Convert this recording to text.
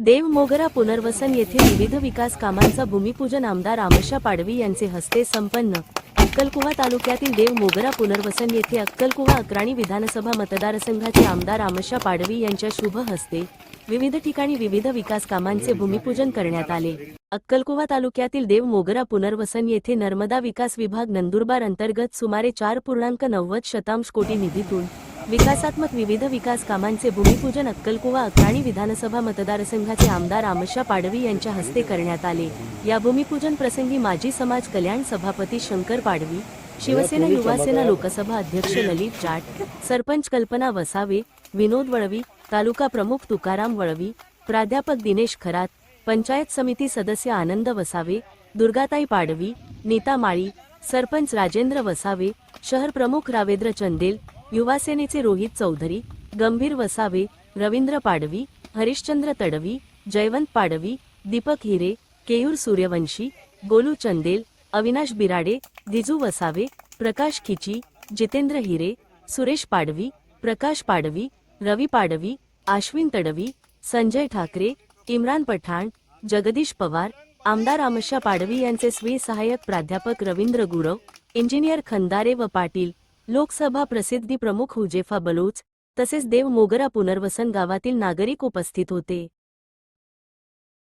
देव मोगरा पुनर्वसन येथे विविध विकास कामांचा भूमिपूजन आमदार आमशा पाडवी यांचे हस्ते संपन्न. अक्कलकुवा तालुक्यातील देव मोगरा पुनर्वसन येथे अक्कलकुवा अक्राणी विधानसभा मतदारसंघाचे आमदार आमशा पाडवी यांच्या शुभ हस्ते विविध ठिकाणी विविध विकास कामांचे भूमिपूजन करण्यात आले. अक्कलकुवा तालुक्यातील देव मोगरा पुनर्वसन येथे नर्मदा विकास विभाग नंदुरबार अंतर्गत सुमारे चार पूर्णांक नव्वद शतांश कोटी निधीतून विकासात्मक विविध विकास कामांचे भूमिपूजन अक्कलकुवा अक्राणी विधानसभा मतदारसंघाचे आमदार आमशा पाडवी यांच्या हस्ते करण्यात आले. या भूमिपूजन प्रसंगी माजी समाज कल्याण सभापती शंकर पाडवी शिवसेना युवासेना लोकसभा अध्यक्ष ललित जाट सरपंच कल्पना वसावे विनोद वळवी तालुका प्रमुख तुकाराम वळवी प्राध्यापक दिनेश खरात पंचायत समिती सदस्य आनंद वसावे दुर्गाताई पाडवी नीता माळी सरपंच राजेंद्र वसावे शहर प्रमुख रावेंद्र चंदेल युवासेनेचे रोहित चौधरी गंभीर वसावे रवींद्र पाडवी हरिश्चंद्र तडवी जयवंत पाडवी दीपक हिरे केयूर सूर्यवंशी गोलू चंदेल अविनाश बिराडे दिजू वसावे प्रकाश खिची जितेंद्र हिरे सुरेश पाडवी प्रकाश पाडवी रवी पाडवी आश्विन तडवी संजय ठाकरे इम्रान पठाण जगदीश पवार आमदार आमशा पाडवी यांचे स्वी सहाय्यक प्राध्यापक रवींद्र गुरव इंजिनियर खंदारे व पाटील लोकसभा प्रसिद्धी प्रमुख हुजेफा बलोच तसेच देव मोगरा पुनर्वसन गावातील नागरिक उपस्थित होते.